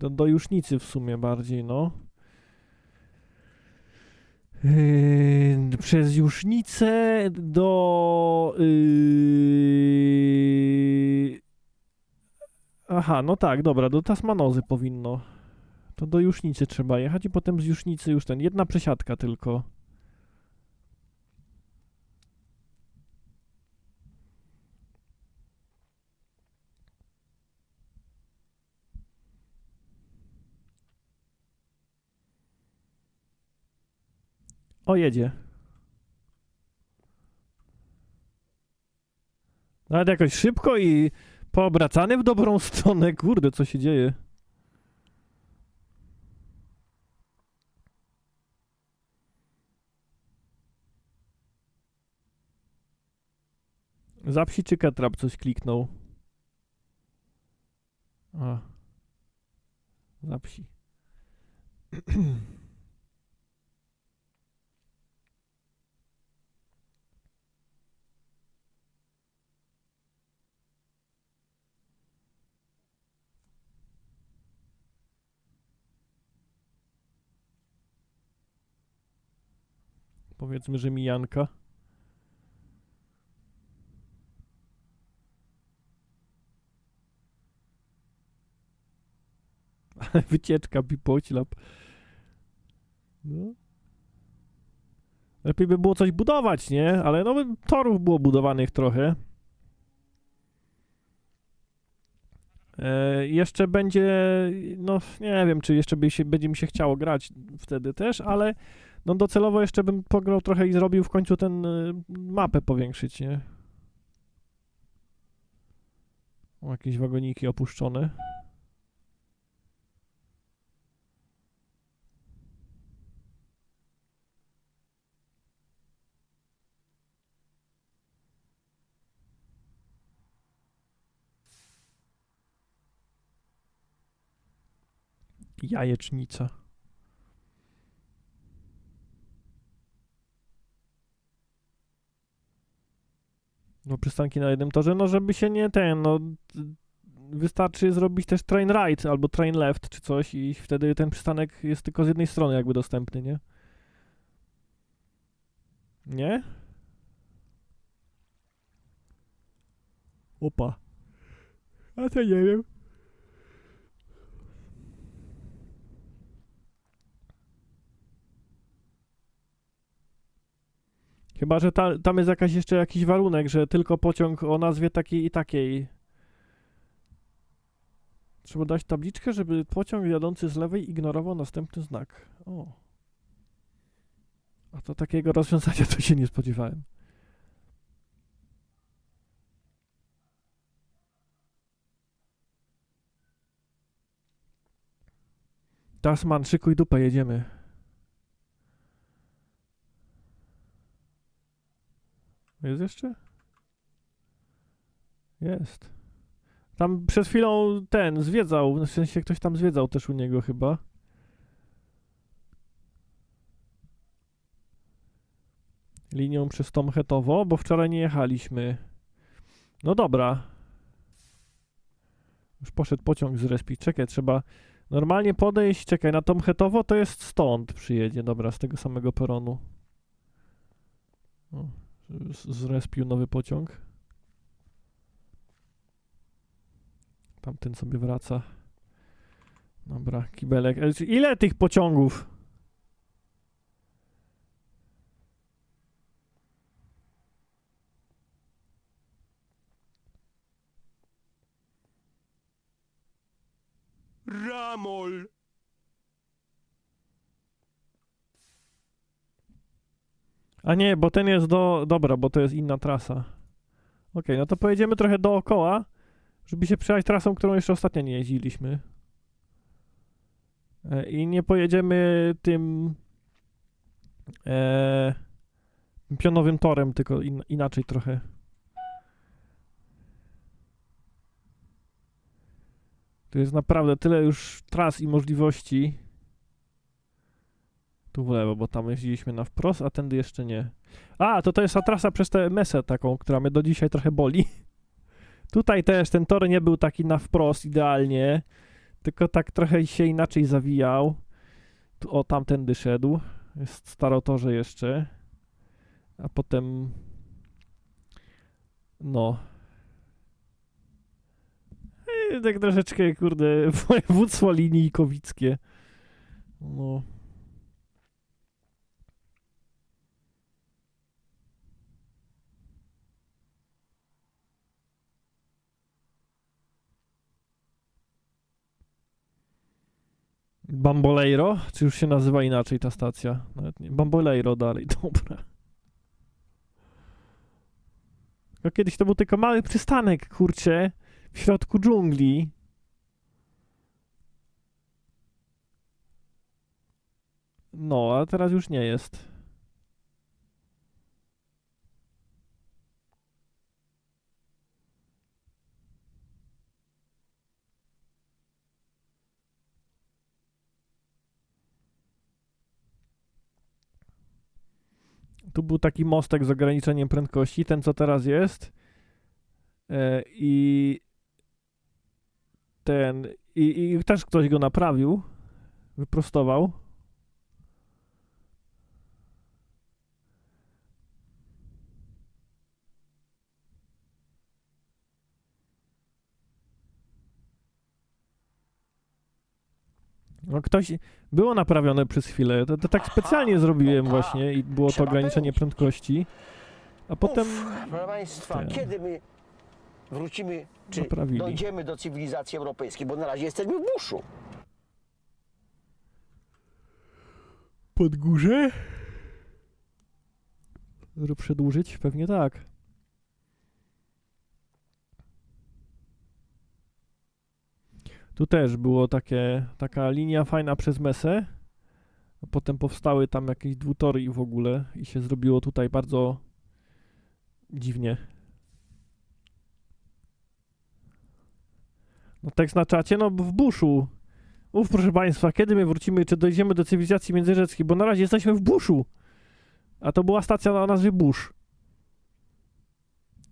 To do Jusznicy w sumie bardziej, no. Yy, przez Jusznicę do... Yy... Aha, no tak, dobra, do Tasmanozy powinno. To do Jusznicy trzeba jechać i potem z Jusznicy już ten, jedna przesiadka tylko. O, jedzie. Nawet jakoś szybko i poobracany w dobrą stronę. Kurde, co się dzieje? Zapsi czy Ketrap coś kliknął? A. Zapsi. Powiedzmy, że mijanka. Wycieczka, pipoćlap. No. Lepiej by było coś budować, nie? Ale no, torów było budowanych trochę. E, jeszcze będzie, no nie wiem, czy jeszcze by się, będzie mi się chciało grać wtedy też, ale no docelowo jeszcze bym pograł trochę i zrobił w końcu ten y, mapę powiększyć, nie? O, jakieś wagoniki opuszczone. Jajecznica. No przystanki na jednym torze, no żeby się nie ten, no wystarczy zrobić też train right albo train left czy coś i wtedy ten przystanek jest tylko z jednej strony jakby dostępny, nie? Nie? Opa. A to nie wiem. Chyba, że ta, tam jest jakaś jeszcze jakiś warunek, że tylko pociąg o nazwie takiej i takiej. Trzeba dać tabliczkę, żeby pociąg jadący z lewej ignorował następny znak. O. A to takiego rozwiązania to się nie spodziewałem. Tasman, szykuj dupę, jedziemy. Jest jeszcze? Jest. Tam przed chwilą ten zwiedzał, w sensie ktoś tam zwiedzał też u niego chyba. Linią przez Tomchetowo, bo wczoraj nie jechaliśmy. No dobra. Już poszedł pociąg z respi. Czekaj, trzeba normalnie podejść. Czekaj, na Tomchetowo to jest stąd przyjedzie. Dobra, z tego samego peronu. O, zrespił nowy pociąg. Tamten sobie wraca. Dobra, kibelek. E, Ile tych pociągów? Ramol! A nie, bo ten jest do... Dobra, bo to jest inna trasa. Okej, no to pojedziemy trochę dookoła, żeby się przejechać trasą, którą jeszcze ostatnio nie jeździliśmy. E, I nie pojedziemy tym e, pionowym torem, tylko in, inaczej trochę. Tu jest naprawdę tyle już tras i możliwości. Tu w lewo, bo tam jeździliśmy na wprost, a tędy jeszcze nie. A, to to jest ta trasa przez tę mesę taką, która mnie do dzisiaj trochę boli. Tutaj też ten tor nie był taki na wprost idealnie, Tylko tak trochę się inaczej zawijał. Tu, o, tamtędy szedł. Jest starotorze jeszcze. A potem... No. I tak troszeczkę, kurde, województwo linijkowickie. No. Bamboleiro? Czy już się nazywa inaczej ta stacja? Nawet nie. Bamboleiro dalej, dobra. No kiedyś to był tylko mały przystanek, kurczę, w środku dżungli. No, a teraz już nie jest. Tu był taki mostek z ograniczeniem prędkości, ten co teraz jest. E, I ten. I, I też ktoś go naprawił, wyprostował. No ktoś, było naprawione przez chwilę, to, to tak specjalnie zrobiłem no tak. właśnie i było to Trzeba ograniczenie prędkości, a potem Uf, proszę Państwa, ten. kiedy my wrócimy, czy Naprawili. dojdziemy do cywilizacji europejskiej, bo na razie jesteśmy w buszu. pod górze? Żeby przedłużyć? Pewnie tak. Tu też było takie, taka linia fajna przez Mesę, potem powstały tam jakieś dwutory i w ogóle i się zrobiło tutaj bardzo dziwnie. No tekst na czacie, no w buszu. Uf, proszę Państwa, kiedy my wrócimy, czy dojdziemy do cywilizacji międzyrzeckiej, bo na razie jesteśmy w buszu. A to była stacja o nazwie Bush.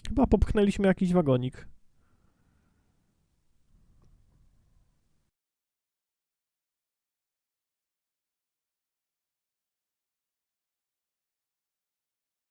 Chyba popchnęliśmy jakiś wagonik.